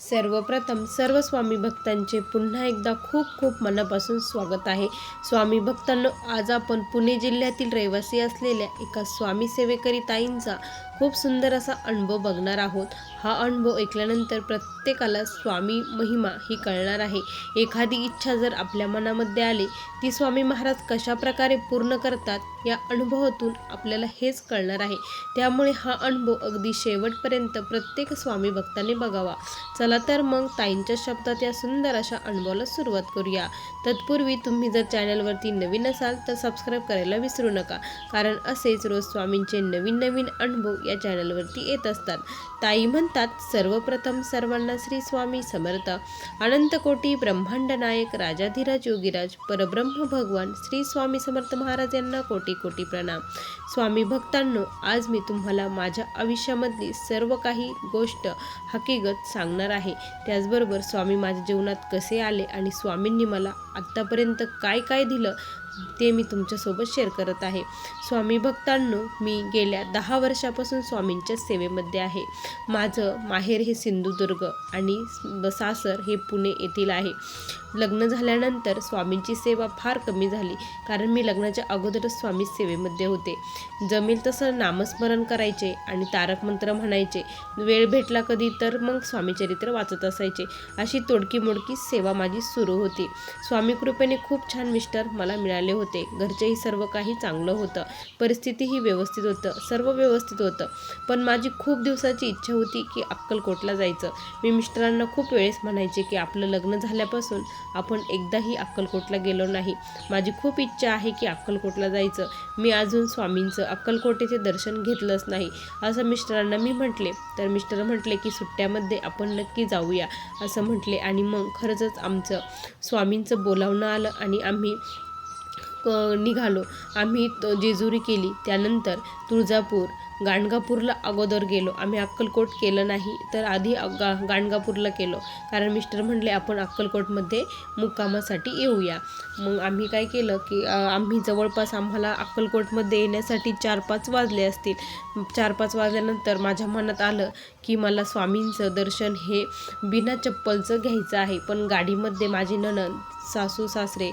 सर्वप्रथम सर्व स्वामी भक्तांचे पुन्हा एकदा खूप खूप मनापासून स्वागत आहे. स्वामी भक्तांनो आज आपण पुणे जिल्ह्यातील रहिवासी असलेल्या एका स्वामी सेवेकरी ताईंचा खूप सुंदर असा अनुभव बघणार आहोत. हा अनुभव ऐकल्यानंतर प्रत्येकाला स्वामी महिमा ही कळणार आहे. एखादी इच्छा जर आपल्या मनामध्ये आली ती स्वामी महाराज कशा प्रकारे पूर्ण करतात या अनुभवातून आपल्याला हेच कळणार आहे. त्यामुळे हा अनुभव अगदी शेवटपर्यंत प्रत्येक स्वामी भक्ताने बघावा. चला तर मग ताईंच्या शब्दात या सुंदर अशा अनुभवाला सुरुवात करूया. तत्पूर्वी तुम्ही जर चॅनलवरती नवीन असाल तर सबस्क्राईब करायला विसरू नका. कारण असेच रोज स्वामींचे नवीन नवीन अनुभव या चॅनलवरती येत असतात. ताई म्हणतात सर्वप्रथम सर्वांना श्री स्वामी समर्थ अनंतकोटी ब्रह्मांड नायक राजाधिराज योगीराज परब्रह्म भगवान श्री स्वामी समर्थ महाराज यांना कोटी कोटी प्रणाम. स्वामी भक्तांनो आज मी तुम्हाला माझ्या आयुष्यामधली सर्व काही गोष्ट हकीकत सांगणार आहे. त्याचबरोबर स्वामी माझ्या जीवनात कसे आले आणि स्वामींनी मला आत्तापर्यंत काय काय दिलं ते मी तुमच्यासोबत शेअर करत आहे. स्वामी भक्तांनो मी गेल्या दहा वर्षापासून स्वामींच्या सेवेमध्ये आहे. माझं माहेर हे सिंधुदुर्ग आणि सासर हे पुणे येथील आहे. लग्न झाल्यानंतर स्वामींची सेवा फार कमी झाली कारण मी लग्नाच्या अगोदरच स्वामी सेवेमध्ये होते. जमेल तसं नामस्मरण करायचे आणि तारक मंत्र म्हणायचे. वेळ भेटला कधी तर मग स्वामीचरित्र वाचत असायचे. अशी तोडकी मोडकी सेवा माझी सुरू होती. स्वामी कृपेने खूप छान मिस्टर मला मिळाले होते. घरचेही सर्व काही चांगलं होतं. परिस्थितीही व्यवस्थित होतं. सर्व व्यवस्थित होतं. पण माझी खूप दिवसाची इच्छा होती की अक्कलकोटला जायचं. मी मिस्टरांना खूप वेळेस म्हणायचे की आपलं लग्न झाल्यापासून आपण एकदाही अक्कलकोटला गेलो नाही. माझी खूप इच्छा आहे की अक्कलकोटला जायचं. मी अजून स्वामींचं अक्कलकोट येथे दर्शन घेतलंच नाही असं मिस्टरांना मी म्हटले. तर मिस्टर म्हटले की सुट्ट्यामध्ये आपण नक्की जाऊया असं म्हटले. आणि मग खरंच आमचं स्वामींचं बोलावणं आलं आणि आम्ही निघालो. आम्ही जेजुरी केली. त्यानंतर तुळजापूर गाणगापूरला अगोदर गेलो. आम्ही अक्कलकोट केलं नाही तर आधी गा गाणगापूरला केलो. कारण मिस्टर म्हणले आपण अक्कलकोटमध्ये मुक्कामासाठी येऊया. मग आम्ही काय केलं की आम्ही जवळपास आम्हाला अक्कलकोटमध्ये येण्यासाठी चार पाच वाजले असतील. चार पाच वाजल्यानंतर माझ्या मनात आलं की मला स्वामींचं दर्शन हे बिना चप्पलचं घ्यायचं आहे. पण गाडीमध्ये माझी नणंद सासू सासरे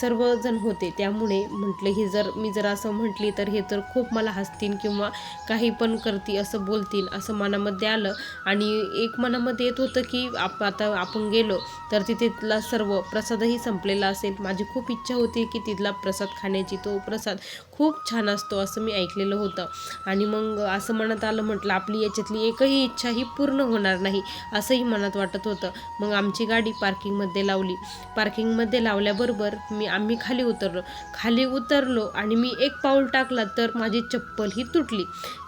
सर्वजण होते. त्यामुळे म्हटलं हे जर मी जर असं म्हटली तर हे तर खूप मला हसतील किंवा काही पण करतील असं बोलतील असं मनामध्ये आलं. आणि एक मनामध्ये येत होतं की आप आता आपण गेलो तर तिथला सर्व प्रसादही संपलेला असेल. माझी खूप इच्छा होती की तिथला प्रसाद खाण्याची. तो प्रसाद खूप छान असतो असं मी ऐकलेलं होतं. आणि मग असं मनात आलं म्हटलं आपली याच्यातली एकही इच्छा ही पूर्ण होणार नाही असंही मनात वाटत होतं. मग आमची गाडी पार्किंगमध्ये लावली. पार्किंगमध्ये लावल्याबरोबर मी आम्ही खाली उतरलो. खाली उतरलो आणि मी एक पाऊल टाकला तर माझी चप्पल ही तुटली.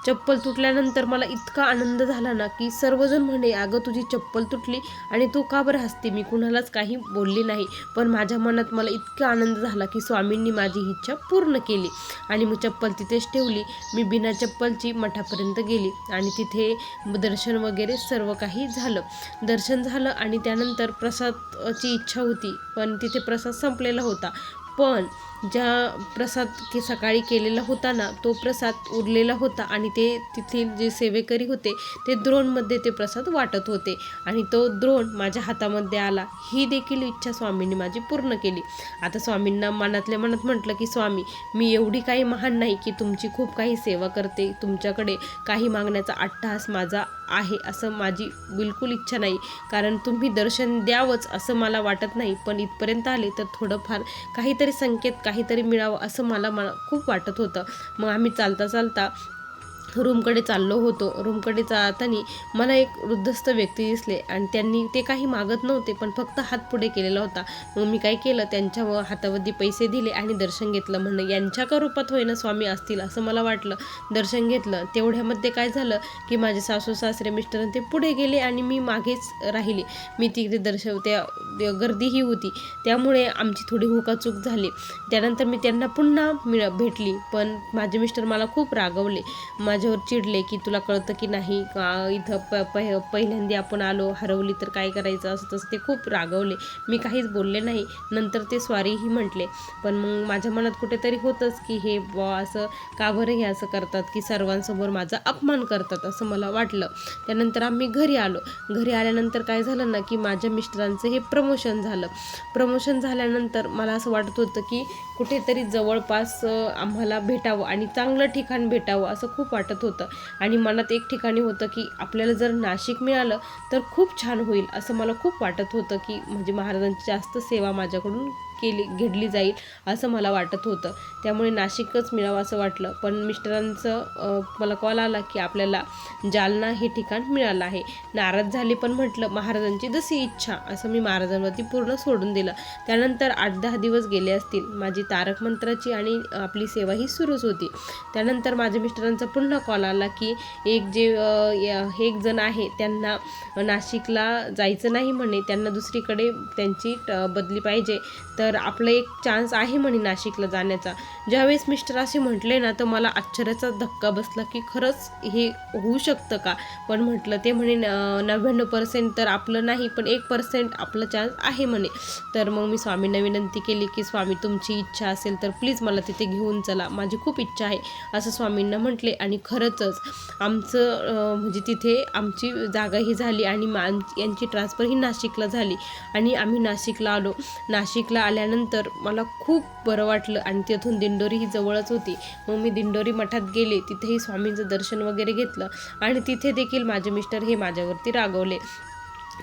चप्पल तुटल्यानंतर मला इतका आनंद झाला ना की सर्वजण म्हणे अगं तुझी चप्पल तुटली आणि तू का बरं हसते? मी कुणालाच काही बोलली नाही. पण माझ्या मनात मला इतका आनंद झाला की स्वामींनी माझी इच्छा पूर्ण केली. आणि मग चप्पल तिथेच ठेवली. मी बिना चप्पलची मठापर्यंत गेली आणि तिथे दर्शन वगैरे सर्व काही झालं. दर्शन झालं आणि त्यानंतर प्रसादची इच्छा होती पण तिथे प्रसाद संपलेला होता. पण ज्या प्रसाद की सकाळी केलेला होता ना तो प्रसाद उरलेला होता आणि ते तिथील जे सेवेकरी होते ते द्रोणमध्ये ते प्रसाद वाटत होते. आणि तो द्रोण माझ्या हातामध्ये आला. ही देखील इच्छा स्वामींनी माझी पूर्ण केली. आता स्वामींना मनातल्या मनात म्हटलं की स्वामी मी एवढी काही महान नाही की तुमची खूप काही सेवा करते. तुमच्याकडे काही मागण्याचा अट्टहास माझा आहे असं माझी बिलकुल इच्छा नाही. कारण तुम्ही दर्शन द्यावंच असं मला वाटत नाही. पण इथपर्यंत आले तर थोडंफार काहीतरी संकेत काहीतरी मिळावं असं मला मला खूप वाटत होतं. मग आम्ही चालता चालता रूमकडे चाललो होतो. रूमकडे जाताना मला एक वृद्धस्थ व्यक्ती दिसले आणि त्यांनी ते काही मागत नव्हते पण फक्त हात पुढे केलेला होता. मग मी काय केलं? त्यांच्या व- हातावरती पैसे दिले आणि दर्शन घेतलं. म्हणणं यांच्या का रूपात होईना स्वामी असतील असं मला वाटलं. दर्शन घेतलं. तेवढ्यामध्ये काय झालं की माझे सासू सासरे मिस्टर ते पुढे गेले आणि मी मागेच राहिले. मी तिकडे दर्शन त्या गर्दीही होती. त्यामुळे आमची थोडी हुकाचूक झाली. त्यानंतर मी त्यांना पुन्हा मिळ भेटली. पण माझे मिस्टर मला खूप रागवले. माझे माझ्यावर चिडले की तुला कळतं की नाही? का इथं प पह पहिल्यांदा आपण आलो हरवली तर काय करायचं? असं तसं ते खूप रागवले. मी काहीच बोलले नाही. नंतर ते स्वारीही म्हटले पण मग माझ्या मनात कुठेतरी होतंच की हे बॉ असं का बरं हे असं करतात की सर्वांसमोर माझा अपमान करतात? असं मला वाटलं. त्यानंतर आम्ही घरी आलो. घरी आल्यानंतर काय झालं ना की माझ्या मिस्टरांचं हे प्रमोशन झालं. प्रमोशन झाल्यानंतर मला असं वाटत होतं की कुठेतरी जवळपास आम्हाला भेटावं आणि चांगलं ठिकाण भेटावं असं खूप वाटतं वाटत होतं. आणि मनात एक ठिकाणी होतं की आपल्याला जर नाशिक मिळालं तर खूप छान होईल असं मला खूप वाटत होतं की म्हणजे महाराजांची जास्त सेवा माझ्याकडून केली घडली जाईल असं मला वाटत होतं. त्यामुळे नाशिकच मिळावं असं वाटलं. पण मिस्टरांचं मला कॉल आला की आपल्याला जालना हे ठिकाण मिळालं आहे. नाराज झाले पण म्हटलं महाराजांची जशी इच्छा असं मी महाराजांवरती पूर्ण सोडून दिलं. त्यानंतर आठ दहा दिवस गेले असतील. माझी तारक मंत्राची आणि आपली सेवा ही सुरूच होती. त्यानंतर माझ्या मिस्टरांचा पुन्हा कॉल आला की एक जे एक जण आहे त्यांना नाशिकला जायचं नाही म्हणे. त्यांना दुसरीकडे त्यांची बदली पाहिजे. तर तर आपलं एक चान्स आहे म्हणे नाशिकला जाण्याचा. ज्यावेळेस मिस्टर असे म्हटले ना तर मला आश्चर्याचा धक्का बसला की खरंच हे होऊ शकतं का? पण म्हटलं ते म्हणे नव्याण्णव पर्सेंट तर आपलं नाही पण एक पर्सेंट आपलं चान्स आहे म्हणे. तर मग मी स्वामींना विनंती केली की स्वामी तुमची इच्छा असेल तर प्लीज मला तिथे घेऊन चला. माझी खूप इच्छा आहे असं स्वामींना म्हटले. आणि खरंचच आमचं म्हणजे तिथे आमची जागा ही झाली आणि मा यांची ट्रान्सफर ही नाशिकला झाली. आणि आम्ही नाशिकला आलो. नाशिकला आल्यानंतर मला खूप बरं वाटलं. आणि तिथून दिंडोरी ही जवळच होती. मग मी दिंडोरी मठात गेले. तिथेही स्वामींचं दर्शन वगैरे घेतलं. आणि तिथे देखील माझे मिस्टर हे माझ्यावरती रागवले.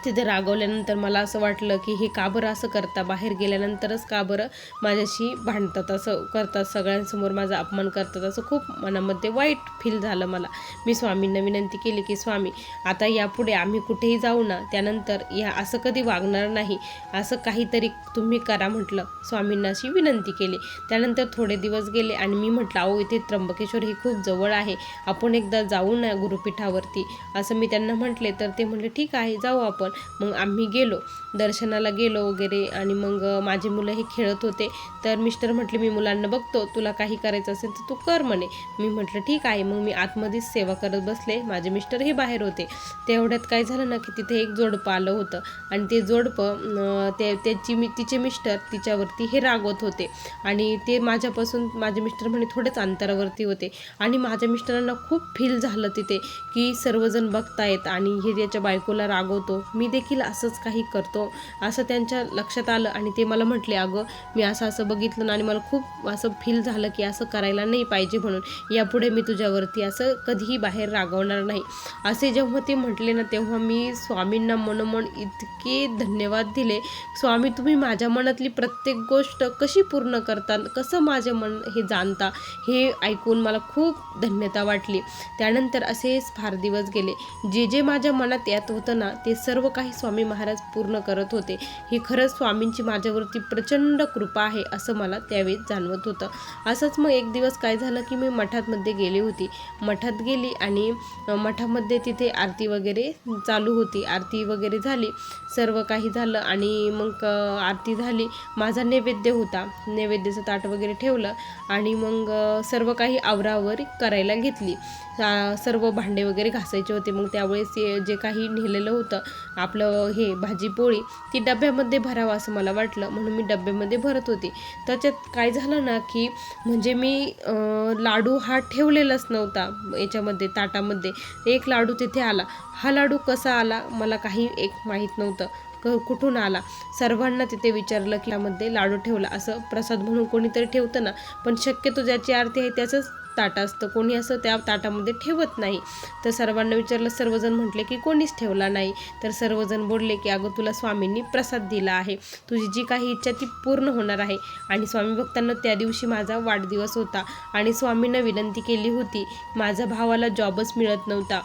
तिथे रागवल्यानंतर मला असं वाटलं की हे का बरं असं करता? बाहेर गेल्यानंतरच का बरं माझ्याशी भांडतात असं करतात? सगळ्यांसमोर माझा अपमान करतात? असं खूप मनामध्ये वाईट फील झालं मला. मी स्वामींना विनंती केली की स्वामी आता यापुढे आम्ही कुठेही जाऊ ना त्यानंतर या असं कधी वागणार नाही. असं काहीतरी तुम्ही करा म्हटलं. स्वामींना अशी विनंती केली. त्यानंतर थोडे दिवस गेले आणि मी म्हटलं अहो इथे त्र्यंबकेश्वर हे खूप जवळ आहे. आपण एकदा जाऊ ना गुरुपीठावरती. असं मी त्यांना म्हटले. तर ते म्हटले ठीक आहे जाऊ आपण. मग आम्ही गेलो दर्शनाला गेलो वगैरे आणि मग माझी मुलं हे खेळत होते. तर मिस्टर म्हटले मी मुलांना बघतो तुला काही करायचं असेल तर तू कर म्हणे. मी म्हटलं ठीक आहे. मग मी आतमध्येच सेवा करत बसले. माझे मिस्टर हे बाहेर होते. तेवढ्यात काय झालं ना की तिथे एक जोडपं आलं होतं. आणि ते जोडपं ते त्याची मी तिचे मिस्टर तिच्यावरती हे रागवत होते. आणि ते माझ्यापासून माझे मिस्टर म्हणे थोडेच अंतरावरती होते. आणि माझ्या मिस्टरांना खूप फील झालं तिथे की सर्वजण बघतायत आणि हे त्याच्या बायकोला रागवतो मी देखील असंच काही करतो. असं त्यांच्या लक्षात आलं आणि ते मला म्हटले अगं मी असं असं बघितलं ना आणि मला खूप असं फील झालं की असं करायला नाही पाहिजे म्हणून. यापुढे मी तुझ्यावरती असं कधीही बाहेर रागवणार नाही. असे जेव्हा ते म्हटले ना तेव्हा मी स्वामींना मनोमन इतके धन्यवाद दिले. स्वामी तुम्ही माझ्या मनातली प्रत्येक गोष्ट कशी पूर्ण करता? कसं माझे मन हे जाणता? हे ऐकून मला खूप धन्यता वाटली. त्यानंतर असेच फार दिवस गेले. जे जे माझ्या मनात येत होतं ना ते सर्व सर्व काही स्वामी महाराज पूर्ण करत होते. ही खरंच स्वामींची माझ्यावरती प्रचंड कृपा आहे असं मला त्यावेळी जाणवत होतं. असंच मग एक दिवस काय झालं की मी मठातमध्ये गेली होती. मठात गेली आणि मठामध्ये तिथे आरती वगैरे चालू होती. आरती वगैरे झाली. सर्व काही झालं आणि मग आरती झाली. माझा नैवेद्य होता. नैवेद्याचं ताट वगैरे ठेवलं आणि मग सर्व काही आवरावर करायला घेतली. सर्व भांडे वगैरे घासायचे होते. मग त्यावेळेस जे काही नेलेलं होतं आपलं हे भाजी पोळी ती डब्यामध्ये भरावं असं मला वाटलं. म्हणून मी डब्यामध्ये भरत होते. त्याच्यात काय झालं ना की म्हणजे मी लाडू हा ठेवलेलाच नव्हता याच्यामध्ये ताटामध्ये. एक लाडू तिथे आला. हा लाडू कसा आला मला काही एक माहीत नव्हतं. क कुठून आला? सर्वांना तिथे विचारलं की यामध्ये लाडू ठेवला. असं प्रसाद म्हणून कोणीतरी ठेवतं ना. पण शक्यतो ज्याची आरती आहे त्याचंच ताट असतं. कोणी असं त्या ताटामध्ये ठेवत नाही. तर सर्वांना विचारलं सर्वजण म्हटले की कोणीच ठेवला नाही. तर सर्वजण बोलले की अगं तुला स्वामींनी प्रसाद दिला आहे. तुझी जी काही इच्छा ती पूर्ण होणार आहे. आणि स्वामी भक्तांना त्या दिवशी माझा वाढदिवस होता. आणि स्वामींना विनंती केली होती. माझ्या भावाला जॉबच मिळत नव्हता.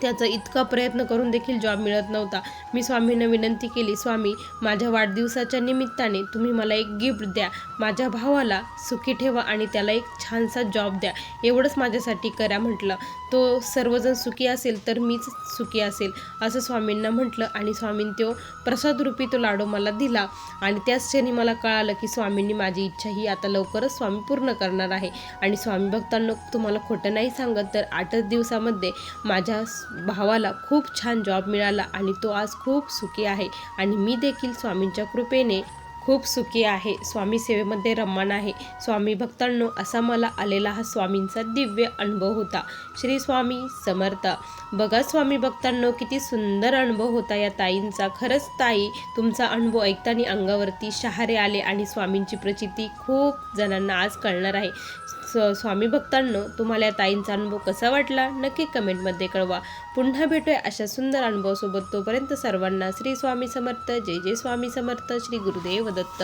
त्याचा इतका प्रयत्न करून देखील जॉब मिळत नव्हता. मी स्वामींना विनंती केली स्वामी माझ्या वाढदिवसाच्या निमित्ताने तुम्ही मला एक गिफ्ट द्या. माझ्या भावाला सुखी ठेवा आणि त्याला एक छानसा जॉब द्या. एवढंच माझ्यासाठी करा म्हटलं. तो सर्वजण सुखी असेल तर मीच सुखी असेल असं स्वामींना म्हटलं आणि स्वामीं तो प्रसादरूपी तो लाडू मला दिला. आणि त्याच क्षणी मला कळालं की स्वामींनी माझी इच्छा ही आता लवकरच स्वामी पूर्ण करणार आहे. आणि स्वामी भक्तांनो तुम्हाला खोटं नाही सांगत तर आठच दिवसामध्ये माझ्या भावाला खूप छान जॉब मिळाला आणि तो आज खूप सुखी आहे. आणि मी देखील स्वामींच्या कृपेने खूप सुखी आहे. स्वामी सेवेमध्ये रममान आहे. स्वामी भक्तांनो असा मला आलेला हा स्वामींचा दिव्य अनुभव होता. श्री स्वामी समर्थ. बघा स्वामी भक्तांनो किती सुंदर अनुभव होता या ताईंचा. खरंच ताई तुमचा अनुभव ऐकताना अंगावरती शहारे आले आणि स्वामींची प्रचिती खूप जणांना आज कळणार आहे. स- स्वामी भक्तांनो तुम्हाला या ताईंचा अनुभव कसा वाटला? नक्की कमेंटमध्ये कळवा. पुन्हा भेटूया अशा सुंदर अनुभवासोबत. तोपर्यंत सर्वांना श्री स्वामी समर्थ. जय जय स्वामी समर्थ. श्री गुरुदेव दत्त.